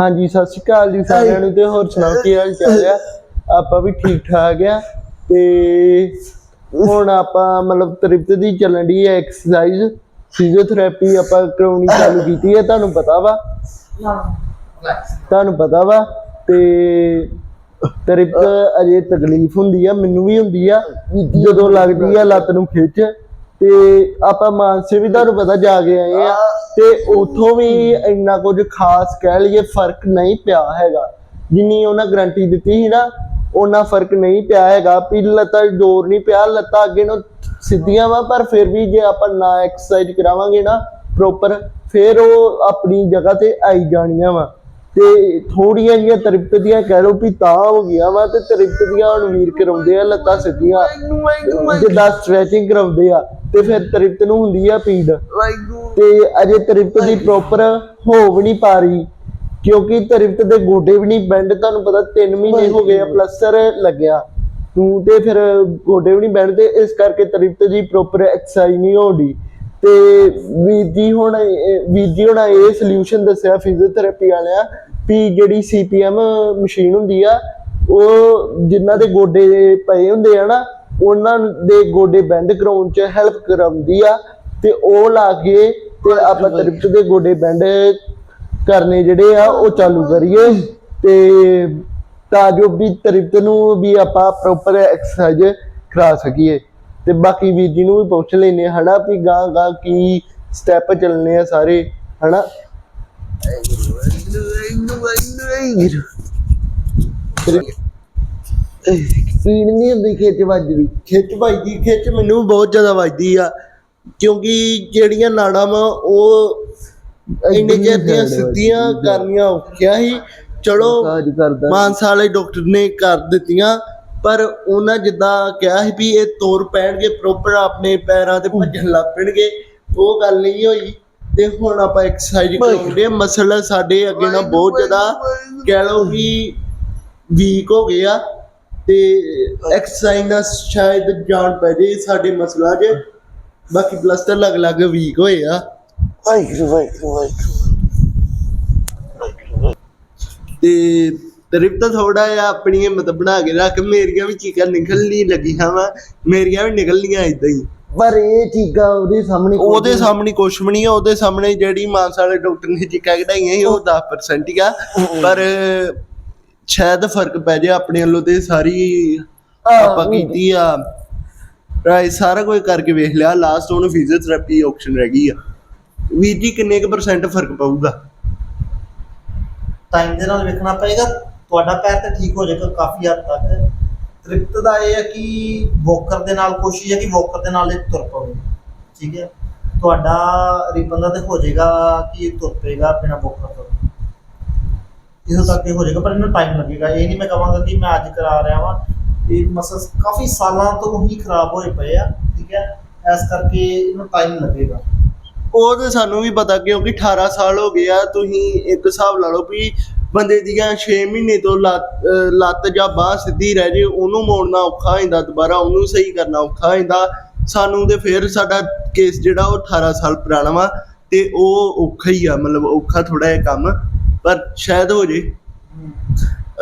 ਹਾਂਜੀ ਸਤਿ ਸ਼੍ਰੀ ਅਕਾਲ ਜੀ ਸਾਰਿਆਂ ਨੂੰ ਤੇ ਹੋਰ ਸੁਣਾਓ ਕੀ ਹਾਲ ਚਾਲ ਆ? ਆਪਾਂ ਵੀ ਠੀਕ ਠਾਕ ਆ ਤੇ ਹੁਣ ਆਪਾਂ ਮਤਲਬ ਤ੍ਰਿਪਤ ਦੀ ਚੱਲਣ ਦੀ ਹੈ ਐਕਸਰਸਾਈਜ਼ ਫਿਜ਼ੀਓਥੈਰੇਪੀ ਆਪਾਂ ਕਰਾਉਣੀ ਚਾਲੂ ਕੀਤੀ ਹੈ ਤੁਹਾਨੂੰ ਪਤਾ ਵਾ? ਤੁਹਾਨੂੰ ਪਤਾ ਵਾ ਤੇ ਤ੍ਰਿਪਤ ਅਜੇ ਤਕਲੀਫ ਹੁੰਦੀ ਆ ਮੈਨੂੰ ਵੀ ਹੁੰਦੀ ਆ ਜਦੋਂ ਲੱਗਦੀ ਆ ਲੱਤ ਨੂੰ ਖਿੱਚ ਤੇ ਆਪਾਂ ਮਾਨਸੇ ਵੀ ਤੁਹਾਨੂੰ ਪਤਾ ਜਾ ਕੇ ਆਏ ਆ ਤੇ ਉਥੋਂ ਵੀ ਇੰਨਾ ਕੁਝ ਖਾਸ ਕਹਿ ਲਈਏ ਫ਼ਰਕ ਨਹੀਂ ਪਿਆ ਹੈਗਾ। ਜਿੰਨੀ ਉਹਨਾਂ ਗਰੰਟੀ ਦਿੱਤੀ ਸੀ ਨਾ ਉਹਨਾਂ ਫ਼ਰਕ ਨਹੀਂ ਪਿਆ ਹੈਗਾ। ਵੀ ਲੱਤਾਂ ਜ਼ੋਰ ਨਹੀਂ ਪਿਆ ਲੱਤਾਂ ਅੱਗੇ ਨੂੰ ਸਿੱਧੀਆਂ ਵਾ ਪਰ ਫਿਰ ਵੀ ਜੇ ਆਪਾਂ ਨਾ ਐਕਸਰਸਾਈਜ਼ ਕਰਾਵਾਂਗੇ ਨਾ ਪ੍ਰੋਪਰ ਫਿਰ ਉਹ ਆਪਣੀ ਜਗ੍ਹਾ ਤੇ ਆਈ ਜਾਣੀਆਂ ਵਾ। ਤੇ ਥੋੜੀਆਂ ਜਿਹੀਆਂ ਤ੍ਰਿਪਤ ਦੀਆਂ ਕਹਿ ਲਓ ਵੀ ਤਾਂ ਹੋ ਗਿਆ ਵਾ ਤੇ ਤ੍ਰਿਪਤ ਦੀਆਂ ਹੁਣ ਵੀਰ ਕਰਾਉਂਦੇ ਆ ਲੱਤਾਂ ਸਿੱਧੀਆਂ। ਜਿੱਦਾਂ ਸਟ੍ਰੈਚਿੰਗ ਕਰਾਉਂਦੇ ਆ। ਤੇ ਫਿਰ ਤ੍ਰਿਪਤ ਨੂੰ ਹੁੰਦੀ ਆ ਪੀੜ। ਤੇ ਅਜੇ ਤ੍ਰਿਪਤ ਦੀ ਪ੍ਰੋਪਰ ਹੋ ਵੀ ਨਹੀਂ ਪਾ ਰਹੀ ਕਿਉਂਕਿ ਤ੍ਰਿਪਤ ਦੇ ਗੋਡੇ ਵੀ ਨਹੀਂ ਬੈਂਡ ਤੁਹਾਨੂੰ ਪਤਾ 3 ਮਹੀਨੇ ਹੋ ਗਏ ਆ ਪਲਸਟਰ ਲੱਗਿਆ। ਤੂੰ ਤੇ ਫਿਰ ਗੋਡੇ ਵੀ ਨਹੀਂ ਬੈਂਡ ਤੇ ਇਸ ਕਰਕੇ ਤ੍ਰਿਪਤ ਦੀ ਪ੍ਰੋਪਰ ਐਕਸਰਸਾਈਜ਼ ਨਹੀਂ ਹੋਣੀ। ਤੇ ਵੀਰ ਜੀ ਹੁਣ ਇਹ- ਵੀਰ ਜੀ ਹੁਣ ਇਹ ਸੋਲੂਸ਼ਨ ਦੱਸਿਆ ਫਿਜ਼ੀਓਥੈਰੇਪੀ ਵਾਲਿਆਂ ਵੀ ਜਿਹੜੀ ਸੀਪੀਐਮ ਮਸ਼ੀਨ ਹੁੰਦੀ ਆ ਉਹ ਜਿਨ੍ਹਾਂ ਦੇ ਗੋਡੇ ਪਏ ਹੁੰਦੇ ਆ ਨਾ ਉਹਨਾਂ ਦੇ ਗੋਡੇ ਬੈਂਡ ਕਰਾਉਣ ਚ ਹੈਲਪ ਕਰਾਉਂਦੀ ਆ ਤੇ ਉਹ ਲਾ ਕੇ ਤੇ ਆਪਾਂ ਤ੍ਰਿਪਤ ਦੇ ਗੋਡੇ ਬੈਂਡ ਕਰਨੇ ਜਿਹੜੇ ਆ ਉਹ ਚਾਲੂ ਕਰੀਏ ਤੇ ਤਾਂ ਜੋ ਵੀ ਤ੍ਰਿਪਤ ਨੂੰ ਵੀ ਆਪਾਂ ਪ੍ਰੋਪਰ ਐਕਸਰਸਾਈਜ਼ ਕਰਾ ਸਕੀਏ ਤੇ ਬਾਕੀ ਵੀਰ ਜੀ ਨੂੰ ਵੀ ਪੁੱਛ ਲੈਨੇ ਹਨਾ ਵੀ ਗਾਂ ਗਾਂ ਕੀ ਸਟੈਪ ਚੱਲਨੇ ਆ ਸਾਰੇ ਹਨਾ ਪੀੜ ਨਹੀਂ ਹੁੰਦੀ ਖਿੱਚ ਵੱਜਦੀ। ਖਿੱਚ ਵੱਜਦੀ ਖਿੱਚ ਮੈਨੂੰ ਬਹੁਤ ਜ਼ਿਆਦਾ ਵੱਜਦੀ ਆ। ਕਿਉਂਕਿ ਜਿਹੜੀਆਂ ਨਾੜਾਂ ਵਾ ਉਹ ਇੰਨੇ ਚਿਰ ਦੀਆਂ ਸਿੱਧੀਆਂ ਕਰਨੀਆਂ ਔਖੀਆਂ ਸੀ। ਚਲੋ ਕਰਦਾ। ਮਾਨਸਾ ਵਾਲੇ ਡਾਕਟਰ ਨੇ ਕਰ ਦਿੱਤੀਆਂ ਪਰ ਉਹਨਾਂ ਜਿੱਦਾਂ ਕਿਹਾ ਸੀ ਵੀ ਇਹ ਤੋਰ ਪੈਣਗੇ ਪ੍ਰੋਪਰ ਆਪਣੇ ਪੈਰਾਂ ਤੇ ਭੱਜਣ ਲੱਗ ਪੈਣਗੇ ਉਹ ਗੱਲ ਨਹੀਂ ਹੋਈ। ਤੇ ਹੁਣ ਆਪਾਂ ਐਕਸਰਸਾਈਜ਼ ਕਰਾਉਂਦੇ ਮਸਲ ਸਾਡੇ ਅੱਗੇ ਨਾਲ ਬਹੁਤ ਜ਼ਿਆਦਾ ਕਹਿ ਲਓ ਵੀ ਵੀਕ ਹੋ ਗਏ ਆ। ਤੇ ਐਕਸਰਸਾਈਜ਼ ਨਾਲ ਸ਼ਾਇਦ ਜਾਨ ਪੈ ਜੇ ਸਾਡੇ ਮਸਲਾਂ 'ਚ ਬਾਕੀ ਪਲਸਟਰ ਲੱਗ ਲੱਗ ਵੀਕ ਹੋਏ ਆ। ਵਾਹਿਗੁਰੂ ਵਾਹਿਗੁਰੂ ਵਾਹਿਗੁਰੂ। ਤੇ ਤ੍ਰਿਪਤ ਥੋੜਾ ਜਿਹਾ ਆਪਣੀ ਹਿੰਮਤ ਬਣਾ ਕੇ ਰੱਖ ਮੇਰੀਆਂ ਵੀ ਚੀਕਾਂ ਨਿਕਲਣੀ ਲੱਗੀਆਂ ਵਾ। ਮੇਰੀਆਂ ਵੀ ਨਿਕਲਣੀਆਂ ਇਦਾਂ ਹੀ। ਪਰ ਇਹ ਚੀਜ਼ਾਂ ਉਹਦੇ ਸਾਹਮਣੇ ਉਹਦੇ ਸਾਹਮਣੇ ਕੁਛ ਵੀ ਨਹੀਂ ਆ ਉਹਦੇ ਸਾਹਮਣੇ ਜਿਹੜੀ ਮਾਨਸਾ ਵਾਲੇ ਡਾਕਟਰ ਨੇ ਚੀਕਾਂ ਕਢਾਈਆਂ ਸੀ ਉਹ 10% ਹੀ ਆ। ਪਰ ਸ਼ਾਇਦ ਫ਼ਰਕ ਪੈ ਜਾਏ ਆਪਣੇ ਵੱਲੋਂ ਤੇ ਸਾਰੀ ਆਪਾਂ ਕੀਤੀ ਆ। ਰਾਈ ਸਾਰਾ ਕੁਝ ਕਰਕੇ ਵੇਖ ਲਿਆ। ਲਾਸਟ ਉਹਨੂੰ ਫਿਜ਼ੀਓਥੈਰੇਪੀ ਆਪਸ਼ਨ ਰਹਿ ਗਈ ਆ। ਵੀਰ ਜੀ ਕਿੰਨੇ ਕੁ ਪਰਸੈਂਟ ਫ਼ਰਕ ਪਊਗਾ? ਟਾਈਮ ਦੇ ਨਾਲ ਵੇਖਣਾ ਪਏਗਾ। ਤੁਹਾਡਾ ਪੈਰ ਤੇ ਠੀਕ ਹੋ ਜਾਏਗਾ ਕਾਫੀ ਹੱਦ ਤੱਕ। ਤ੍ਰਿਪਤ ਦਾ ਇਹ ਹੈ ਕਿ ਵੋਕਰ ਦੇ ਨਾਲ ਕੋਸ਼ਿਸ਼ ਹੈ ਕਿ ਵੋਕਰ ਦੇ ਨਾਲ ਇਹ ਤੁਰ ਪਵੇ। ਠੀਕ ਹੈ? ਤੁਹਾਡਾ ਰਿਬਨ ਦਾ ਤੇ ਹੋ ਜਾਏਗਾ ਕਿ ਇਹ ਤੁਰ ਪਏਗਾ ਬਿਨਾ ਵੋਕਰ ਤੋਂ। ਇਦੋਂ ਤੱਕ ਇਹ ਹੋ ਜਾਏਗਾ, ਪਰ ਇਹਨੂੰ ਟਾਈਮ ਲੱਗੇਗਾ। ਇਹ ਨਹੀਂ ਮੈਂ ਕਹਾਂਗਾ ਕਿ ਮੈਂ ਅੱਜ ਕਰਾ ਰਿਹਾ ਵਾਂ। ਇਹ ਮਸਲ ਕਾਫੀ ਸਾਲਾਂ ਤੋਂ ਹੀ ਖਰਾਬ ਹੋਏ ਪਏ ਆ, ਠੀਕ ਹੈ? ਇਸ ਕਰਕੇ ਇਹਨੂੰ ਟਾਈਮ ਲੱਗੇਗਾ। ਉਹ ਤੇ ਸਾਨੂੰ ਵੀ ਪਤਾ ਕਿਉਂਕਿ 18 ਸਾਲ ਹੋ ਗਏ ਆ, ਤੁਸੀਂ ਇੱਕ ਹਿਸਾਬ ਲਾ ਲਓ ਵੀ ਬੰਦੇ ਦੀਆਂ 6 ਮਹੀਨੇ ਤੋਂ ਲੱਤ ਲੱਤ ਜਾਂ ਬਾਹ ਸਿੱਧੀ ਰਹਿ ਜੇ, ਉਹਨੂੰ ਮੋੜਨਾ ਔਖਾ ਹੋ ਜਾਂਦਾ ਦੁਬਾਰਾ, ਉਹਨੂੰ ਸਹੀ ਕਰਨਾ ਔਖਾ ਹੋ ਜਾਂਦਾ ਸਾਨੂੰ ਤੇ ਫਿਰ ਸਾਡਾ ਕੇਸ ਜਿਹੜਾ ਉਹ 18 ਸਾਲ ਪੁਰਾਣਾ ਵਾ, ਤੇ ਉਹ ਔਖਾ ਹੀ ਆ, ਮਤਲਬ ਔਖਾ ਥੋੜਾ ਜਿਹਾ ਕੰਮ। ਪਰ ਸ਼ਾਇਦ ਹੋ ਜੇ।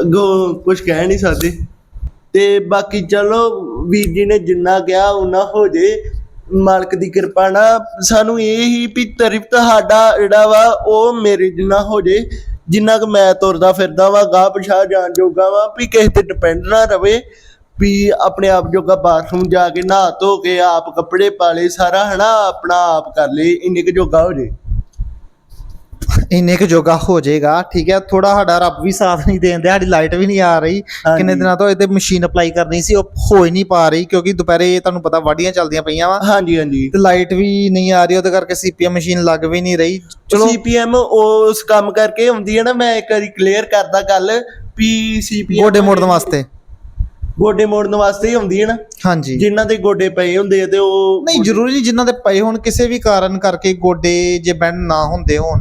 ਅੱਗੋਂ ਕੁਝ ਕਹਿ ਨਹੀਂ ਸਕਦੇ। ਤੇ ਬਾਕੀ ਚਲੋ, ਵੀਰ ਜੀ ਨੇ ਜਿੰਨਾ ਕਿਹਾ ਉਹਨਾਂ ਹੋ ਜੇ। ਮਾਲਕ ਦੀ ਕਿਰਪਾ ਨਾਲ ਸਾਨੂੰ ਇਹ ਹੀ ਵੀ ਤ੍ਰਿਪਤ ਸਾਡਾ ਜਿਹੜਾ ਵਾ, ਉਹ ਮੇਰੇ ਜਿੰਨਾ ਹੋ ਜੇ। ਜਿੰਨਾ ਕਿ ਮੈਂ ਤੁਰਦਾ ਫਿਰਦਾ ਵਾ, ਗਾਹ ਪਿਛਾਹ ਜਾਣ ਜੋਗਾ ਵਾ, ਵੀ ਕਿਸੇ ਤੇ ਡਿਪੈਂਡ ਨਾ ਰਵੇ। ਵੀ ਆਪਣੇ ਆਪ ਜੋਗਾ ਬਾਥਰੂਮ ਜਾ ਕੇ ਨਹਾ ਧੋ ਕੇ ਆਪ ਕੱਪੜੇ ਪਾ ਲਏ, ਸਾਰਾ ਹਨਾ, ਆਪਣਾ ਆਪ ਕਰ ਲਏ, ਇੰਨੇ ਕੁ ਜੋਗਾ ਹੋ ਜੇ। ਇੰਨੇ ਕੁ ਜੋਗਾ ਹੋ ਜਾਏਗਾ ਠੀਕ ਹੈ? ਥੋੜਾ ਸਾਡਾ ਰੱਬ ਵੀ ਸਾਥ ਨਹੀਂ ਦੇਣ ਦਿਆ ਸਾਡੀ ਲਾਈਟ ਵੀ ਨਹੀਂ ਆ ਰਹੀ। ਕਿੰਨੇ ਦਿਨਾਂ ਤੋਂ ਇਹਦੇ ਮਸ਼ੀਨ ਅਪਲਾਈ ਕਰਨੀ ਸੀ ਉਹ ਹੋ ਹੀ ਨਹੀਂ ਪਾ ਰਹੀ ਕਿਉਂਕਿ ਦੁਪਹਿਰੇ ਤੁਹਾਨੂੰ ਪਤਾ ਵਾਢੀਆਂ ਚੱਲਦੀਆਂ ਪਈਆਂ ਵਾ। ਹਾਂਜੀ ਹਾਂਜੀ। ਤੇ ਲਾਈਟ ਵੀ ਨਹੀਂ ਆ ਰਹੀ ਉਹਦੇ ਕਰਕੇ ਸੀਪੀਐਮ ਮਸ਼ੀਨ ਲੱਗ ਵੀ ਨਹੀਂ ਰਹੀ। ਚਲੋ। ਸੀਪੀਐਮ ਉਸ ਕੰਮ ਕਰਕੇ ਹੁੰਦੀ ਹੈ ਨਾ ਮੈਂ ਇੱਕ ਵਾਰੀ ਕਲੀਅਰ ਕਰਦਾ ਗੱਲ ਵੀ ਸੀਪੀਐਮ ਗੋਡੇ ਮੋੜਨ ਵਾਸਤੇ। ਗੋਡੇ ਮੋੜਨ ਵਾਸਤੇ ਹੀ ਹੁੰਦੀ ਹੈ ਨਾ? ਹਾਂਜੀ। ਜਿਨ੍ਹਾਂ ਦੇ ਗੋਡੇ ਪਏ ਹੁੰਦੇ ਆ ਤੇ ਉਹ ਨਹੀਂ ਜ਼ਰੂਰੀ ਨਹੀਂ ਜਿਨ੍ਹਾਂ ਦੇ ਪਏ ਹੋਣ ਕਿਸੇ ਵੀ ਕਾਰਨ ਕਰਕੇ ਗੋਡੇ ਜੇ ਬੈਂਡ ਨਾ ਹੁੰਦੇ ਹੋਣ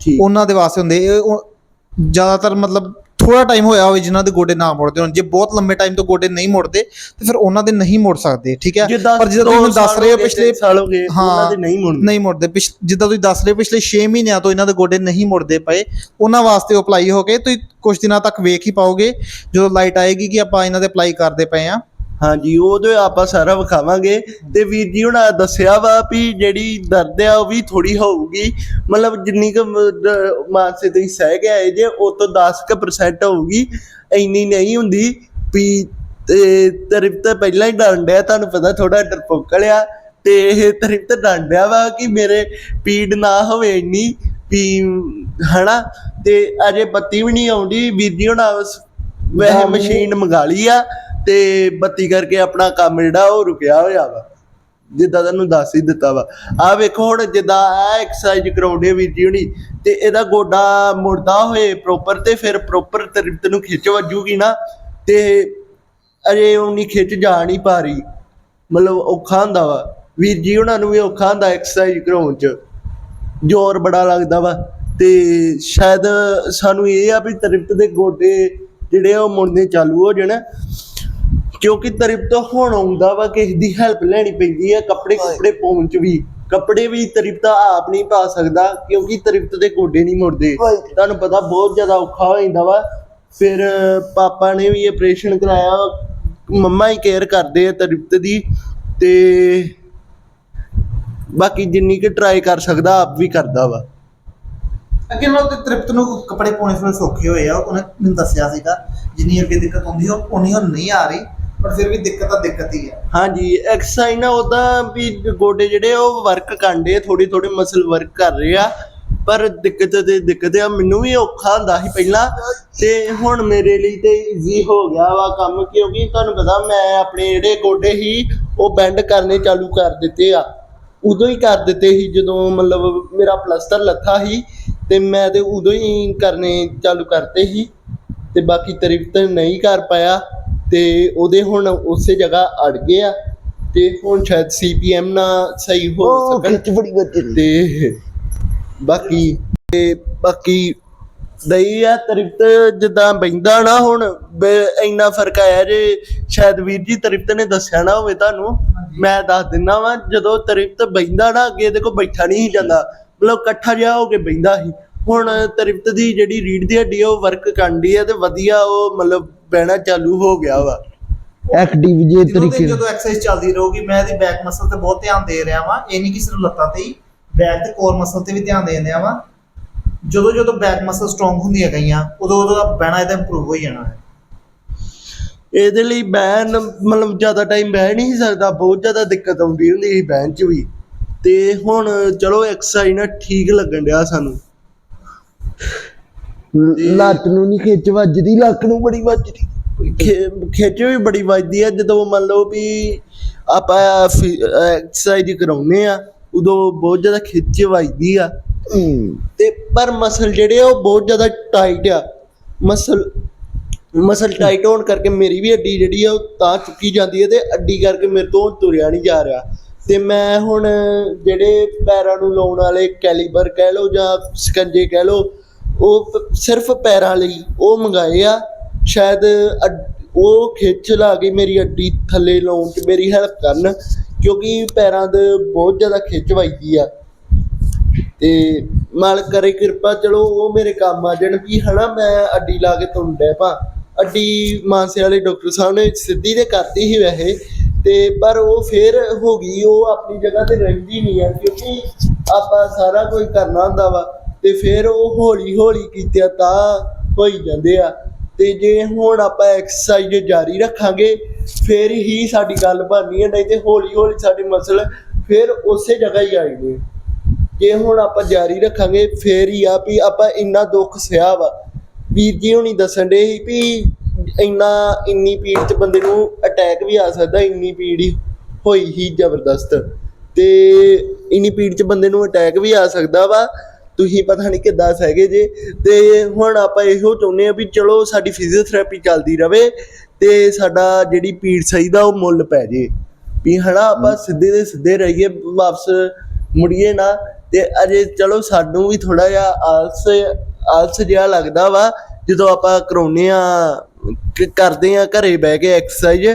ਠੀਕ। ਉਹਨਾਂ ਦੇ ਵਾਸਤੇ ਹੁੰਦੇ। ਇਹ ਉਹ ਜ਼ਿਆਦਾਤਰ ਮਤਲਬ ਥੋੜਾ ਟਾਈਮ ਹੋਇਆ ਹੋਵੇ ਜਿਨ੍ਹਾਂ ਦੇ ਗੋਡੇ ਨਾ ਮੁੜਦੇ ਹੋਣ। ਜੇ ਬਹੁਤ ਲੰਬੇ ਟਾਈਮ ਤੋਂ ਗੋਡੇ ਨਹੀਂ ਮੁੜਦੇ ਤੇ ਫਿਰ ਉਹਨਾਂ ਦੇ ਨਹੀਂ ਮੁੜ ਸਕਦੇ ਠੀਕ ਹੈ? ਪਰ ਜਿੱਦਾਂ ਤੁਸੀਂ ਦੱਸ ਰਹੇ ਹੋ ਪਿਛਲੇ ਸਾਲ ਹੋ ਗਏ ਹਾਂ। ਉਹਨਾਂ ਦੇ ਨਹੀਂ ਮੁੜਦੇ। ਨਹੀਂ ਮੁੜਦੇ। ਪਿਛ- ਜਿੱਦਾਂ ਤੁਸੀਂ ਦੱਸ ਰਹੇ ਪਿਛਲੇ 6 ਮਹੀਨਿਆਂ ਤੋਂ ਇਹਨਾਂ ਦੇ ਗੋਡੇ ਨਹੀਂ ਮੁੜਦੇ ਪਏ। ਉਹਨਾਂ ਵਾਸਤੇ ਅਪਲਾਈ ਹੋ ਗਏ ਤੁਸੀਂ ਕੁਝ ਦਿਨਾਂ ਤੱਕ ਵੇਖ ਹੀ ਪਾਓਗੇ ਜਦੋਂ ਲਾਈਟ ਆਏਗੀ ਕਿ ਆਪਾਂ ਇਹਨਾਂ ਦੇ ਅਪਲਾਈ ਕਰਦੇ ਪਏ ਆ ਹਾਂਜੀ ਉਹਦੇ ਆਪਾਂ ਸਾਰਾ ਵਿਖਾਵਾਂਗੇ। ਤੇ ਵੀਰ ਜੀ ਹੁਣਾਂ ਦੱਸਿਆ ਵਾ ਵੀ ਜਿਹੜੀ ਦਰਦ ਆ ਉਹ ਵੀ ਥੋੜੀ ਹੋਊਗੀ। ਮਤਲਬ ਜਿੰਨੀ ਕੁ ਮਾਨਸੇ ਤੁਸੀਂ ਸਹਿ ਕੇ ਆਏ ਜੇ ਉਹ ਤੋਂ 10% ਹੋਊਗੀ। ਇੰਨੀ ਨਹੀਂ ਹੁੰਦੀ ਵੀ ਤੇ ਤਰਿਫਤ ਪਹਿਲਾਂ ਹੀ ਡੰਡਿਆ ਤੁਹਾਨੂੰ ਪਤਾ ਥੋੜਾ ਡਰਪੋਕਲਿਆ ਤੇ ਇਹ ਤਰਿਫਤ ਡੰਡਿਆ ਵਾ ਕਿ ਮੇਰੇ ਪੀੜ ਨਾ ਹੋਵੇ ਇੰਨੀ ਵੀ ਹਨਾ। ਤੇ ਅਜੇ ਬੱਤੀ ਵੀ ਨਹੀਂ ਆਉਂਦੀ। ਵੀਰ ਜੀ ਹੁਣਾਂ ਵੈਸੇ ਮਸ਼ੀਨ ਮੰਗਾ ਲਈ ਆ। ਤੇ ਬੱਤੀ ਕਰਕੇ ਆਪਣਾ ਕੰਮ ਜਿਹੜਾ ਉਹ ਰੁਕਿਆ ਹੋਇਆ ਵਾ। ਜਿੱਦਾਂ ਤੁਹਾਨੂੰ ਦੱਸ ਹੀ ਦਿੱਤਾ ਵਾ। ਆ ਵੇਖੋ ਹੁਣ ਜਿੱਦਾਂ ਆ ਐਕਸਰਸਾਈਜ਼ ਕਰਾਉਂਦੇ ਵੀਰ ਜੀ ਹੁਣੀ, ਤੇ ਇਹਦਾ ਗੋਡਾ ਮੁੜਦਾ ਹੋਏ ਪ੍ਰੋਪਰ ਤੇ ਫਿਰ ਪ੍ਰੋਪਰ ਤ੍ਰਿਪਤ ਨੂੰ ਖਿੱਚ ਵੱਜੂਗੀ ਨਾ, ਤੇ ਅਜੇ ਉਨੀ ਖਿੱਚ ਜਾ ਨਹੀਂ ਪਾ ਰਹੀ। ਮਤਲਬ ਔਖਾ ਹੁੰਦਾ ਵਾ। ਵੀਰ ਜੀ ਉਹਨਾਂ ਨੂੰ ਵੀ ਔਖਾ ਹੁੰਦਾ ਐਕਸਰਸਾਈਜ਼ ਕਰਾਉਣ ਚ। ਜ਼ੋਰ ਬੜਾ ਲੱਗਦਾ ਵਾ। ਤੇ ਸ਼ਾਇਦ ਸਾਨੂੰ ਇਹ ਆ ਵੀ ਤ੍ਰਿਪਤ ਦੇ ਗੋਡੇ ਜਿਹੜੇ ਉਹ ਮੁੜਨੇ ਚਾਲੂ ਹੋ ਜਾਣ। ਕਿਉਂਕਿ ਤਰਿਪਤ ਹੁਣ ਆਉਂਦਾ ਵਾ ਕਿਸੇ ਦੀ ਹੈਲਪ ਲੈਣੀ ਪੈਂਦੀ ਹੈ ਕੱਪੜੇ ਕੁੱਪੜੇ ਪਾਉਣ ਚ ਵੀ। ਕੱਪੜੇ ਵੀ ਤਰਿਪਤ ਆਪ ਨਹੀਂ ਪਾ ਸਕਦਾ ਕਿਉਂਕਿ ਤਰਿਪਤ ਦੇ ਗੋਡੇ ਨਹੀਂ ਮੁੜਦੇ। ਤੁਹਾਨੂੰ ਪਤਾ ਬਹੁਤ ਜ਼ਿਆਦਾ ਔਖਾ ਹੋ ਜਾਂਦਾ ਵਾ। ਫਿਰ ਪਾਪਾ ਨੇ ਵੀ ਆਪਰੇਸ਼ਨ ਕਰਾਇਆ ਮੰਮਾ ਹੀ ਕੇਅਰ ਕਰਦੇ ਆ ਤਰਿਪਤ ਦੀ ਤੇ ਬਾਕੀ ਜਿੰਨੀ ਕਿ ਟਰਾਈ ਕਰ ਸਕਦਾ ਆਪ ਵੀ ਕਰਦਾ ਵਾ। ਅੱਗੇ ਨਾਲ ਤੇ ਤ੍ਰਿਪਤ ਨੂੰ ਕੱਪੜੇ ਪਾਉਣੇ ਥੋੜੇ ਸੌਖੇ ਹੋਏ ਆ ਉਹਨੇ ਮੈਨੂੰ ਦੱਸਿਆ ਸੀਗਾ ਜਿੰਨੀ ਅੱਗੇ ਦਿੱਕਤ ਹੁੰਦੀ ਉਹ ਉਨੀ ਹੁਣ ਨਹੀਂ ਆ ਰਹੀ। ਪਰ ਫਿਰ ਵੀ ਦਿੱਕਤ ਤਾਂ ਦਿੱਕਤ ਹੀ ਹੈ ਹਾਂਜੀ ਐਕਸਰਸਾਈਜ਼ ਨਾ ਉਦਾਂ ਵੀ ਗੋਡੇ ਜਿਹੜੇ ਉਹ ਵਰਕ ਕਰਦੇ ਥੋੜੀ ਥੋੜੀ ਮਸਲ ਵਰਕ ਕਰ ਰਹੇ ਆ। ਪਰ ਦਿੱਕਤ ਤੇ ਦਿੱਕਤ ਆ, ਮੈਨੂੰ ਵੀ ਔਖਾ ਹੁੰਦਾ ਸੀ ਪਹਿਲਾਂ ਤੇ ਹੁਣ ਮੇਰੇ ਲਈ ਤੇ ਈਜ਼ੀ ਹੋ ਗਿਆ ਵਾ ਕੰਮ, ਕਿਉਂਕਿ ਤੁਹਾਨੂੰ ਪਤਾ ਮੈਂ ਆਪਣੇ ਜਿਹੜੇ ਗੋਡੇ ਸੀ, ਉਹ ਬੈਂਡ ਕਰਨੇ ਚਾਲੂ ਕਰ ਦਿੱਤੇ ਆ। ਉਦੋਂ ਹੀ ਕਰ ਦਿੱਤੇ ਸੀ, ਜਦੋਂ ਮਤਲਬ ਮੇਰਾ ਪਲਸਟਰ ਲੱਥਾ ਸੀ ਤੇ ਮੈਂ ਤੇ ਉਦੋਂ ਹੀ ਕਰਨੇ ਚਾਲੂ ਕਰਤੇ ਸੀ। ਤੇ ਬਾਕੀ ਤਰੀਫਤ ਨਹੀਂ ਕਰ ਪਾਇਆ। ਤੇ ਉਹਦੇ ਹੁਣ ਉਸੇ ਜਗ੍ਹਾ ਅੜ ਗਏ ਆ ਤੇ ਹੁਣ ਸ਼ਾਇਦ ਸੀਪੀਐਮ ਨਾਲ ਸਹੀ ਹੋ ਸਕਣ। ਤੇ ਬਾਕੀ ਤੇ ਬਾਕੀ ਦਈ ਆ ਤ੍ਰਿਪਤ ਜਿੱਦਾਂ ਬੈਂਦਾ ਨਾ ਹੁਣ ਇੰਨਾ ਫ਼ਰਕ ਆਇਆ ਜੇ ਸ਼ਾਇਦ ਵੀਰ ਜੀ ਤ੍ਰਿਪਤ ਨੇ ਦੱਸਿਆ ਨਾ ਹੋਵੇ ਤੁਹਾਨੂੰ ਮੈਂ ਦੱਸ ਦਿੰਦਾ ਵਾਂ ਜਦੋਂ ਤ੍ਰਿਪਤ ਬੈਂਦਾ ਨਾ ਅੱਗੇ ਕੋਲ ਬੈਠਾ ਨਹੀਂ ਜਾਂਦਾ ਮਤਲਬ ਇਕੱਠਾ ਜਿਹਾ ਹੋ ਕੇ ਬੈਂਦਾ ਸੀ। ਹੁਣ ਤ੍ਰਿਪਤ ਦੀ ਜਿਹੜੀ ਰੀੜ ਦੀ ਹੱਡੀ ਉਹ ਵਰਕ ਕਰਦੀ ਆ ਤੇ ਵਧੀਆ ਉਹ ਮਤਲਬ ਬਹਿਣਾ ਚਾਲੂ ਹੋ ਗਿਆ ਵਾ। ਐਕਟਿਵ ਜੇ ਤਰੀਕੇ ਜਦੋਂ ਐਕਸਰਸਾਈਜ਼ ਚੱਲਦੀ ਰਹੂਗੀ ਮੈਂ ਇਹਦੀ ਬੈਕ ਮਸਲ ਤੇ ਬਹੁਤ ਧਿਆਨ ਦੇ ਰਿਹਾ ਵਾਂ। ਇਹ ਨਹੀਂ ਕਿ ਸਿਰਫ ਲੱਤਾਂ ਤੇ ਹੀ ਬੈਕ ਤੇ ਕੋਰ ਮਸਲ ਤੇ ਵੀ ਧਿਆਨ ਦੇ ਰਿਹਾ ਵਾਂ। ਜਦੋਂ ਜਦੋਂ ਬੈਕ ਮਸਲ ਸਟਰੋਂਗ ਹੁੰਦੀਆਂ ਗਈਆਂ ਉਦੋਂ ਉਦੋਂ ਦਾ ਬਹਿਣਾ ਇਹਦਾ ਇੰਪਰੂਵ ਹੋ ਜਾਣਾ ਹੈ। ਇਹਦੇ ਲਈ ਬਹਿਣ ਮਤਲਬ ਜ਼ਿਆਦਾ ਟਾਈਮ ਬਹਿ ਨਹੀਂ ਸਕਦਾ ਬਹੁਤ ਜ਼ਿਆਦਾ ਦਿੱਕਤ ਆਉਂਦੀ ਹੁੰਦੀ ਸੀ ਬਹਿਣ 'ਚ ਵੀ। ਤੇ ਹੁਣ ਚਲੋ ਐਕਸਰਸਾਈਜ਼ ਨਾਲ ਠੀਕ ਲੱਗਣ ਡਿਆ ਸਾਨੂੰ। ਲੱਤ ਨੂੰ ਨਹੀਂ ਖਿੱਚ ਵੱਜਦੀ ਲੱਕ ਨੂੰ ਬੜੀ ਵੱਜਦੀ। ਖਿੱਚ ਵੀ ਬੜੀ ਵੱਜਦੀ ਆ ਜਦੋਂ ਮੰਨ ਲਓ ਵੀ ਆਪਾਂ ਐਕਸਰਸਾਈਜ਼ ਕਰਾਉਨੇ ਆ ਉਦੋਂ ਬਹੁਤ ਜ਼ਿਆਦਾ ਖਿੱਚ ਵੱਜਦੀ ਆ। ਹੂੰ। ਤੇ ਪਰ ਮਸਲ ਜਿਹੜੇ ਆ ਉਹ ਬਹੁਤ ਜ਼ਿਆਦਾ ਟਾਈਟ ਆ। ਮਸਲ ਮਸਲ ਟਾਈਟ ਹੋਣ ਕਰਕੇ ਮੇਰੀ ਵੀ ਅੱਡੀ ਜਿਹੜੀ ਆ ਉਹ ਤਾਂ ਚੁੱਕੀ ਜਾਂਦੀ ਹੈ ਤੇ ਅੱਡੀ ਕਰਕੇ ਮੇਰੇ ਤੋਂ ਤੁਰਿਆ ਨਹੀਂ ਜਾ ਰਿਹਾ। ਤੇ ਮੈਂ ਹੁਣ ਜਿਹੜੇ ਪੈਰਾਂ ਨੂੰ ਲਾਉਣ ਵਾਲੇ ਕੈਲੀਬਰ ਕਹਿ ਲਓ ਜਾਂ ਸਕੰਜੇ ਕਹਿ ਲਓ ਉਹ ਸਿਰਫ ਪੈਰਾਂ ਲਈ ਉਹ ਮੰਗਾਏ ਆ। ਸ਼ਾਇਦ ਉਹ ਖਿੱਚ ਲਾ ਕੇ ਮੇਰੀ ਅੱਡੀ ਥੱਲੇ ਲਾਉਣ 'ਚ ਮੇਰੀ ਹੈਲਪ ਕਰਨ, ਕਿਉਂਕਿ ਪੈਰਾਂ ਦੇ ਬਹੁਤ ਜ਼ਿਆਦਾ ਖਿੱਚ ਵੱਜਦੀ ਆ। ਤੇ ਮਾਲਕ ਕਰੇ ਕਿਰਪਾ, ਚਲੋ ਉਹ ਮੇਰੇ ਕੰਮ ਆ ਜਾਣ ਵੀ ਹਨਾ, ਮੈਂ ਅੱਡੀ ਲਾ ਕੇ ਤੁਰਨ ਡੈ ਪਾ ਅੱਡੀ ਮਾਨਸੇ ਵਾਲੇ ਡਾਕਟਰ ਸਾਹਿਬ ਨੇ ਸਿੱਧੀ ਤੇ ਕਰਤੀ ਹੀ ਵੈਸੇ। ਤੇ ਪਰ ਉਹ ਫੇਰ ਹੋ ਗਈ, ਉਹ ਆਪਣੀ ਜਗ੍ਹਾ ਤੇ ਰਹਿੰਦੀ ਨਹੀਂ ਆ, ਕਿਉਂਕਿ ਆਪਾਂ ਸਾਰਾ ਕੁਝ ਕਰਨਾ ਹੁੰਦਾ ਵਾ। ਤੇ ਫਿਰ ਉਹ ਹੌਲੀ ਹੌਲੀ ਕੀਤਿਆ ਤਾਂ ਹੋਈ ਜਾਂਦੇ ਆ। ਤੇ ਜੇ ਹੁਣ ਆਪਾਂ ਐਕਸਰਸਾਈਜ਼ ਜਾਰੀ ਰੱਖਾਂਗੇ, ਫਿਰ ਹੀ ਸਾਡੀ ਗੱਲ ਬਣਨੀ ਹੈ ਨਹੀਂ ਤੇ ਹੌਲੀ ਹੌਲੀ ਸਾਡੇ ਮਸਲ ਫਿਰ ਉਸੇ ਜਗ੍ਹਾ ਹੀ ਆਏਗੇ। ਜੇ ਹੁਣ ਆਪਾਂ ਜਾਰੀ ਰੱਖਾਂਗੇ, ਫੇਰ ਹੀ ਆ ਵੀ ਆਪਾਂ ਇੰਨਾ ਦੁੱਖ ਸਿਆ ਵਾ। ਵੀਰ ਜੀ ਹੁਣੀ ਦੱਸਣ ਦੇ ਸੀ ਵੀ ਇੰਨਾ, ਇੰਨੀ ਪੀੜ ਚ ਬੰਦੇ ਨੂੰ ਅਟੈਕ ਵੀ ਆ ਸਕਦਾ, ਇੰਨੀ ਪੀੜ ਹੀ ਹੋਈ ਹੀ ਜ਼ਬਰਦਸਤ। ਤੇ ਇੰਨੀ ਪੀੜ ਚ ਬੰਦੇ ਨੂੰ ਅਟੈਕ ਵੀ ਆ ਸਕਦਾ ਵਾ। ਤੁਸੀਂ ਪਤਾ ਨਹੀਂ ਕਿੱਦਾਂ ਸਹਿਗੇ ਜੇ। ਤੇ ਹੁਣ ਆਪਾਂ ਇਹੋ ਚਾਹੁੰਦੇ ਆ ਵੀ ਚਲੋ ਸਾਡੀ ਫਿਜ਼ੀਓਥੈਰੇਪੀ ਚੱਲਦੀ ਰਵੇ ਤੇ ਸਾਡਾ ਜਿਹੜੀ ਪੀੜ ਸਹੀ ਦਾ ਉਹ ਮੁੱਲ ਪੈ ਜੇ। ਵੀ ਹਨਾ ਆਪਾਂ ਸਿੱਧੇ ਦੇ ਸਿੱਧੇ ਰਹੀਏ ਵਾਪਸ ਮੁੜੀਏ ਨਾ। ਤੇ ਅਜੇ ਚਲੋ ਸਾਨੂੰ ਵੀ ਥੋੜਾ ਜਿਹਾ ਆਲਸ ਆਲਸ ਜਿਹਾ ਲੱਗਦਾ ਵਾ। ਜਦੋਂ ਆਪਾਂ ਕਰਾਉਨੇ ਆ ਕਰਦੇ ਆ ਘਰੇ ਬਹਿ ਕੇ ਐਕਸਰਸਾਈਜ਼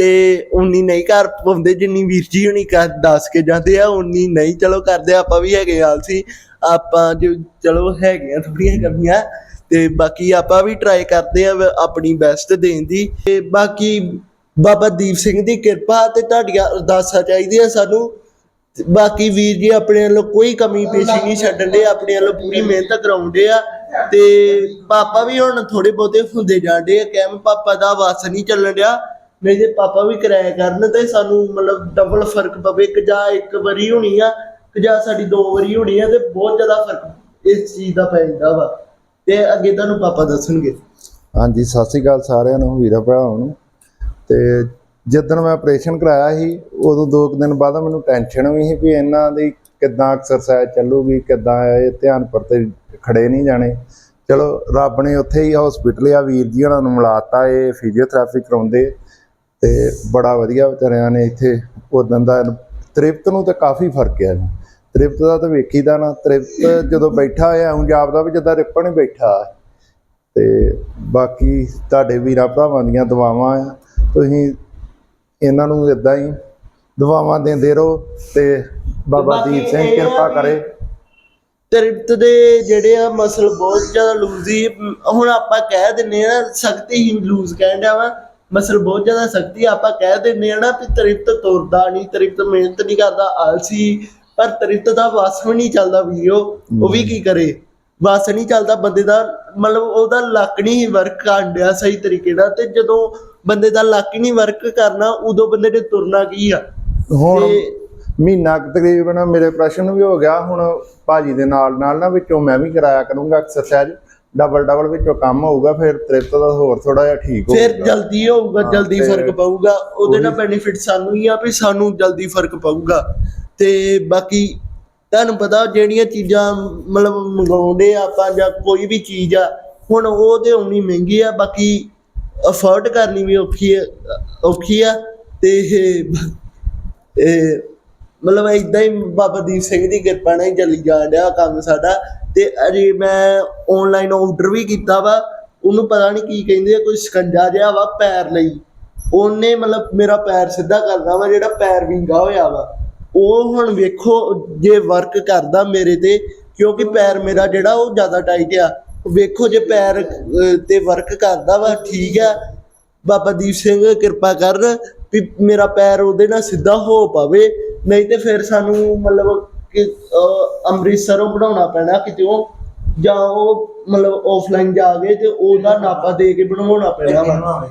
ਤੇ ਉਨੀ ਨਹੀਂ ਕਰ ਪਾਉਂਦੇ ਜਿੰਨੀ ਵੀਰ ਜੀ ਹੁਣੀ ਦੱਸ ਕੇ ਜਾਂਦੇ ਆ ਉਨੀ ਨਹੀਂ ਚਲੋ ਕਰਦੇ, ਆਪਾਂ ਵੀ ਹੈਗੇ ਆਲਸੀ। ਆਪਾਂ ਜੋ ਚਲੋ ਹੈਗੇ ਆ ਥੋੜੀਆਂ ਕਮੀਆਂ ਤੇ ਬਾਕੀ ਆਪਾਂ ਵੀ ਟਰਾਈ ਕਰਦੇ ਆ ਆਪਣੀ ਬੈਸਟ ਦੇਣ ਦੀ। ਤੇ ਬਾਕੀ ਬਾਬਾ ਦੀਪ ਸਿੰਘ ਦੀ ਕਿਰਪਾ ਤੇ ਤੁਹਾਡੀਆਂ ਅਰਦਾਸਾਂ ਚਾਹੀਦੀਆਂ ਸਾਨੂੰ। ਬਾਕੀ ਵੀਰ ਜੀ ਆਪਣੇ ਵੱਲੋਂ ਕੋਈ ਕਮੀ ਪੇਸ਼ੀ ਨਹੀਂ ਛੱਡਣ ਦੇ, ਆਪਣੇ ਵੱਲੋਂ ਪੂਰੀ ਮਿਹਨਤ ਕਰਾਉਂਦੇ ਆ। ਤੇ ਪਾਪਾ ਵੀ ਹੁਣ ਥੋੜੇ ਬਹੁਤੇ ਹੁੰਦੇ ਜਾਂਦੇ ਆ ਕਹਿਮ ਪਾਪਾ ਦਾ ਵਾਸ ਨਹੀਂ ਚੱਲਣ ਡਿਆ। ਨਹੀਂ ਤੇ ਪਾਪਾ ਵੀ ਕਰਾਇਆ ਕਰਨ ਤੇ ਸਾਨੂੰ ਮਤਲਬ ਡਬਲ ਫ਼ਰਕ ਪਵੇ ਕਿ ਜਾਂ ਇੱਕ ਵਾਰੀ ਹੋਣੀ ਆ ਕਿ ਜਾਂ ਸਾਡੀ ਦੋ ਵਾਰੀ ਹੋਣੀ ਆ ਤੇ ਬਹੁਤ ਜ਼ਿਆਦਾ ਫ਼ਰਕ ਇਸ ਚੀਜ਼ ਦਾ ਪੈ ਜਾਂਦਾ ਵਾ। ਤੇ ਅੱਗੇ ਤੁਹਾਨੂੰ ਪਾਪਾ ਦੱਸਣਗੇ। ਹਾਂਜੀ, ਸਤਿ ਸ਼੍ਰੀ ਅਕਾਲ ਸਾਰਿਆਂ ਨੂੰ, ਵੀਰਾਂ ਭਰਾਵਾਂ ਨੂੰ। ਤੇ ਜਦੋਂ ਮੈਂ ਆਪਰੇਸ਼ਨ ਕਰਾਇਆ ਸੀ, ਉਦੋਂ ਦੋ ਦਿਨ ਬਾਅਦ ਮੈਨੂੰ ਟੈਨਸ਼ਨ ਵੀ ਸੀ ਵੀ ਇਹਨਾਂ ਦੀ ਕਿੱਦਾਂ ਐਕਸਰਸਾਈਜ਼ ਚੱਲੂਗੀ, ਕਿੱਦਾਂ ਇਹ ਧਿਆਨ ਪਰ ਖੜੇ ਨਹੀਂ ਜਾਣੇ। ਚਲੋ, ਰੱਬ ਨੇ ਉੱਥੇ ਹੀ ਹਸਪੀਟਲ ਆ, ਵੀਰ ਜੀ ਉਹਨਾਂ ਨੂੰ ਮਿਲਾਤਾ ਇਹ ਫਿਜ਼ੀਓਥੈਰੇਪੀ ਕਰਾਉਂਦੇ। ਤੇ ਬੜਾ ਵਧੀਆ ਵਿਚਾਰਿਆਂ ਨੇ ਇੱਥੇ ਉਦੋਂ ਦਾ ਤ੍ਰਿਪਤ ਨੂੰ ਤਾਂ ਕਾਫੀ ਫ਼ਰਕ ਆ ਜੀ ਤ੍ਰਿਪਤ ਦਾ ਤਾਂ ਵੇਖੀਦਾ ਨਾ ਤ੍ਰਿਪਤ ਜਦੋਂ ਬੈਠਾ ਹੋਇਆ ਉਂਝ ਜਾਪਦਾ ਵੀ ਜਿੱਦਾਂ ਰਿਪਨ ਹੀ ਬੈਠਾ ਤੇ ਬਾਕੀ ਤੁਹਾਡੇ ਵੀਰਾਂ ਭਰਾਵਾਂ ਦੀਆਂ ਦੁਆਵਾਂ ਆ। ਤੁਸੀਂ ਇਹਨਾਂ ਨੂੰ ਇਦਾਂ ਹੀ ਦੁਆਵਾਂ ਦਿੰਦੇ ਰਹੋ ਤੇ ਬਾਬਾ ਦੀਪ ਸਿੰਘ ਕਿਰਪਾ ਕਰੇ। ਤ੍ਰਿਪਤ ਦੇ ਜਿਹੜੇ ਆ ਮਸਲ ਬਹੁਤ ਜ਼ਿਆਦਾ ਲੂਜ਼ ਹੁਣ ਆਪਾਂ ਕਹਿ ਦਿੰਨੇ ਆ ਸਖਤੀ ਹੀ ਲੂਜ਼ ਡਿਆ ਵਾ। ਮਸਲ ਬਹੁਤ ਜ਼ਿਆਦਾ ਸਖਤੀ ਆਪਾਂ ਕਹਿ ਦਿੰਨੇ ਆ ਨਾ ਵੀ ਤ੍ਰਿਪਤ ਤੁਰਦਾ ਨਹੀਂ ਤ੍ਰਿਪਤ ਮਿਹਨਤ ਨਹੀਂ ਕਰਦਾ ਆਲਸੀ ਪਰ ਤ੍ਰਿਪਤ ਦਾ ਵਸ ਵੀ ਨਹੀਂ ਚੱਲਦਾ ਵੀਡੀਓ ਉਹ ਵੀ ਕੀ ਕਰੇ? ਵਸ ਨਹੀਂ ਚੱਲਦਾ ਬੰਦੇ ਦਾ ਮਤਲਬ ਉਹਦਾ ਲੱਕ ਨਹੀਂ ਵਰਕ ਕਰਨ ਸਹੀ ਤਰੀਕੇ ਨਾਲ ਤੇ ਜਦੋਂ ਬੰਦੇ ਦਾ ਲੱਕ ਨਹੀਂ ਵਰਕ ਕਰਨਾ ਉਦੋਂ ਬੰਦੇ ਨੇ ਤੁਰਨਾ ਕੀ ਆ? ਹੁਣ ਮਹੀਨਾ ਤਕਰੀਬਨ ਮੇਰੇ ਪ੍ਰਸ਼ਨ ਵੀ ਹੋ ਗਿਆ ਹੁਣ ਭਾਜੀ ਦੇ ਨਾਲ ਨਾਲ ਨਾ ਵਿੱਚੋਂ ਮੈਂ ਵੀ ਕਰਾਇਆ ਕਰੂੰਗਾ ਐਕਸਰਸਾਈਜ਼ ਡਬਲ ਡਬਲ ਵਿੱਚੋਂ ਕੰਮ ਹੋਊਗਾ ਫਿਰ ਤ੍ਰਿਪਤ ਦਾ ਹੋਰ ਥੋੜਾ ਜਿਹਾ ਠੀਕ ਹੋਊਗਾ। ਫਿਰ ਜਲਦੀ ਹੋਊਗਾ ਜਲਦੀ ਫ਼ਰਕ ਪਊਗਾ। ਉਹਦੇ ਨਾਲ ਬੈਨੀਫਿਟ ਸਾਨੂੰ ਹੀ ਆ ਵੀ ਸਾਨੂੰ ਜਲਦੀ ਫ਼ਰਕ ਪਊਗਾ। ਤੇ ਬਾਕੀ ਤੁਹਾਨੂੰ ਪਤਾ ਜਿਹੜੀਆਂ ਚੀਜ਼ਾਂ ਮਤਲਬ ਮੰਗਾਉਂਦੇ ਆ ਆਪਾਂ ਜਾਂ ਕੋਈ ਵੀ ਚੀਜ਼ ਆ ਹੁਣ ਉਹ ਤੇ ਆਉਣੀ ਮਹਿੰਗੀ ਆ ਬਾਕੀ ਅਫੋਰਡ ਕਰਨੀ ਵੀ ਔਖੀ ਆ ਔਖੀ ਆ। ਤੇ ਇਹ ਮਤਲਬ ਇਦਾਂ ਹੀ ਬਾਬਾ ਦੀਪ ਸਿੰਘ ਦੀ ਕਿਰਪਾ ਨਾਲ ਹੀ ਚੱਲੀ ਜਾਣ ਡਿਆ ਕੰਮ ਸਾਡਾ। ਤੇ ਅਜੇ ਮੈਂ ਆਨਲਾਈਨ ਆਰਡਰ ਵੀ ਕੀਤਾ ਵਾ, ਉਹਨੂੰ ਪਤਾ ਨਹੀਂ ਕੀ ਕਹਿੰਦੇ ਆ, ਕੋਈ ਸਕੰਜਾ ਜਿਹਾ ਵਾ ਪੈਰ ਲਈ। ਉਹਨੇ ਮਤਲਬ ਮੇਰਾ ਪੈਰ ਸਿੱਧਾ ਕਰਦਾ ਵਾ, ਜਿਹੜਾ ਪੈਰ ਵਿੰਗਾ ਹੋਇਆ ਵਾ। ਉਹ ਹੁਣ ਵੇਖੋ ਜੇ ਵਰਕ ਕਰਦਾ ਮੇਰੇ ਤੇ, ਕਿਉਂਕਿ ਪੈਰ ਮੇਰਾ ਜਿਹੜਾ ਉਹ ਜ਼ਿਆਦਾ ਟਾਈਟ ਆ। ਵੇਖੋ ਜੇ ਪੈਰ ਤੇ ਵਰਕ ਕਰਦਾ ਵਾ, ਠੀਕ ਆ। ਬਾਬਾ ਦੀਪ ਸਿੰਘ ਕਿਰਪਾ ਕਰ ਵੀ ਮੇਰਾ ਪੈਰ ਉਹਦੇ ਨਾਲ ਸਿੱਧਾ ਹੋ ਪਾਵੇ। ਨਹੀਂ ਤੇ ਫਿਰ ਸਾਨੂੰ ਮਤਲਬ ਕਿ ਅੰਮ੍ਰਿਤਸਰੋਂ ਬਣਾਉਣਾ ਪੈਣਾ ਕਿਤੇੋਂ ਜਾਂ ਉਹ ਮਤਲਬ ਆਫਲਾਈਨ ਜਾ ਕੇ ਤੇ ਉਹਦਾ ਨਾਪਾ ਦੇ ਕੇ ਬਣਵਾਉਣਾ ਪੈਣਾ ਵਾ।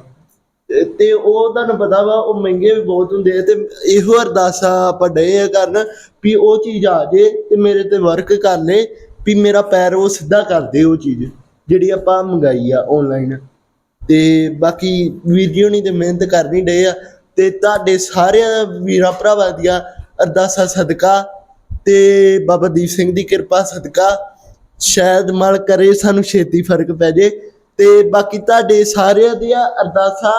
ਤੇ- ਉਹ ਤੁਹਾਨੂੰ ਪਤਾ ਵਾ ਉਹ ਮਹਿੰਗੇ ਵੀ ਬਹੁਤ ਹੁੰਦੇ ਆ ਤੇ ਇਹੋ ਅਰਦਾਸਾਂ ਆਪਾਂ ਡਏ ਆ ਕਰਨ ਵੀ ਉਹ ਚੀਜ਼ ਆ ਜੇ ਤੇ ਮੇਰੇ ਤੇ ਵਰਕ ਕਰ ਲੈ ਵੀ ਮੇਰਾ ਪੈਰ ਉਹ ਸਿੱਧਾ ਕਰ ਦੇ ਉਹ ਚੀਜ਼ ਜਿਹੜੀ ਆਪਾਂ ਮੰਗਾਈ ਆ ਆਨਲਾਈਨ ਤੇ ਬਾਕੀ ਵੀਰ ਜੀ ਹੋਣੀ ਤੇ ਮਿਹਨਤ ਕਰਨੀ ਡਏ ਆ ਤੇ ਤੁਹਾਡੇ ਸਾਰਿਆਂ ਵੀਰਾਂ ਭਰਾਵਾਂ ਦੀਆਂ ਅਰਦਾਸਾਂ ਸਦਕਾ ਤੇ ਬਾਬਾ ਦੀਪ ਸਿੰਘ ਦੀ ਕਿਰਪਾ ਸਦਕਾ। ਸ਼ਾਇਦ ਮਲ ਕਰੇ ਸਾਨੂੰ ਛੇਤੀ ਫ਼ਰਕ ਪੈ ਜੇ। ਤੇ ਬਾਕੀ ਤੁਹਾਡੇ ਸਾਰਿਆਂ ਦੀਆਂ ਅਰਦਾਸਾਂ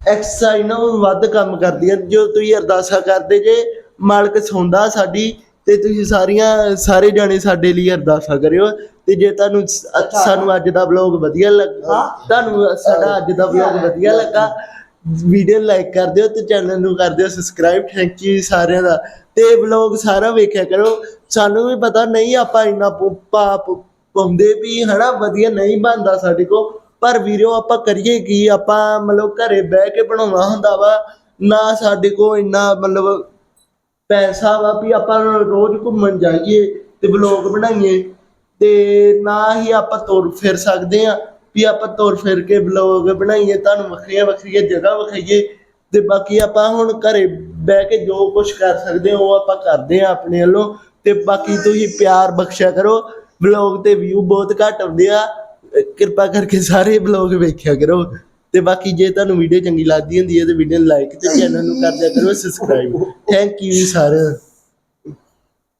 ਐਕਸਰਸਾਈਜ਼ ਨਾਲ ਵੱਧ ਕੰਮ ਕਰਦੀਆਂ। ਜੋ ਤੁਸੀਂ ਅਰਦਾਸਾਂ ਕਰਦੇ ਜੇ ਮਾਲਕ ਸੁਣਦਾ ਸਾਡੀ ਤੇ ਤੁਸੀਂ ਸਾਰੀਆਂ ਸਾਰੇ ਜਾਣੇ ਸਾਡੇ ਲਈ ਅਰਦਾਸਾਂ ਕਰਿਓ। ਤੇ ਜੇ ਤੁਹਾਨੂੰ ਸਾਨੂੰ ਅੱਜ ਦਾ ਵਲੌਗ ਵਧੀਆ ਲੱਗਾ ਤੁਹਾਨੂੰ ਸਾਡਾ ਅੱਜ ਦਾ ਵਲੌਗ ਵਧੀਆ ਲੱਗਾ ਵੀਡੀਓ ਲਾਈਕ ਕਰ ਦਿਓ ਤੇ ਚੈਨਲ ਨੂੰ ਕਰ ਦਿਓ ਸਬਸਕ੍ਰਾਈਬ ਥੈਂਕ ਯੂ ਸਾਰਿਆਂ ਦਾ। ਤੇ ਵਲੌਗ ਸਾਰਾ ਵੇਖਿਆ ਕਰੋ। ਸਾਨੂੰ ਵੀ ਪਤਾ ਨਹੀਂ ਆਪਾਂ ਇੰਨਾ ਪਾਪ ਪਾਉਂਦੇ ਵੀ ਹਨਾ, ਵਧੀਆ ਨਹੀਂ ਬਣਦਾ ਸਾਡੇ ਕੋ ਪਰ ਵੀਡੀਓ ਆਪਾਂ ਕਰੀਏ ਕੀ? ਆਪਾਂ ਮਤਲਬ ਘਰੇ ਬਹਿ ਕੇ ਬਣਾਉਣਾ ਹੁੰਦਾ ਵਾ। ਨਾ ਸਾਡੇ ਕੋ ਇੰਨਾ ਮਤਲਬ ਪੈਸਾ ਵਾ ਵੀ ਆਪਾਂ ਰੋਜ਼ ਘੁੰਮਣ ਜਾਈਏ ਤੇ ਵਲੌਗ ਬਣਾਈਏ। ਤੇ ਨਾ ਹੀ ਆਪਾਂ ਤੁਰ ਫਿਰ ਸਕਦੇ ਆ ਵੀ ਆਪਾਂ ਤੁਰ ਫਿਰ ਕੇ ਵਲੌਗ ਬਣਾਈਏ, ਤੁਹਾਨੂੰ ਵੱਖਰੀਆਂ ਵੱਖਰੀਆਂ ਜਗ੍ਹਾ ਵਿਖਾਈਏ ਤੇ ਬਾਕੀ ਆਪਾਂ ਹੁਣ ਘਰੇ ਬਹਿ ਕੇ ਜੋ ਕੁਝ ਕਰ ਸਕਦੇ ਉਹ ਆਪਾਂ ਕਰਦੇ ਆ ਆਪਣੇ ਵੱਲੋਂ ਤੇ ਬਾਕੀ ਤੁਸੀਂ ਪਿਆਰ ਬਖਸ਼ਿਆ ਕਰੋ। ਵਲੌਗ ਤੇ ਵਿਊ ਬਹੁਤ ਘੱਟ ਆਉਂਦੇ ਆ। ਕਿਰਪਾ ਕਰਕੇ ਸਾਰੇ ਵਲੌਗ ਵੇਖਿਆ ਕਰੋ ਤੇ ਬਾਕੀ ਜੇ ਤੁਹਾਨੂੰ ਵੀਡੀਓ ਚੰਗੀ ਲੱਗਦੀ ਹੁੰਦੀ ਹੈ ਤੇ ਵੀਡੀਓ ਨੂੰ ਲਾਈਕ ਤੇ ਚੈਨਲ ਨੂੰ ਕਰ ਦਿਆ ਕਰੋ ਸਬਸਕ੍ਰਾਈਬ ਥੈਂਕ ਯੂ ਸਾਰਿਆਂ ਦਾ।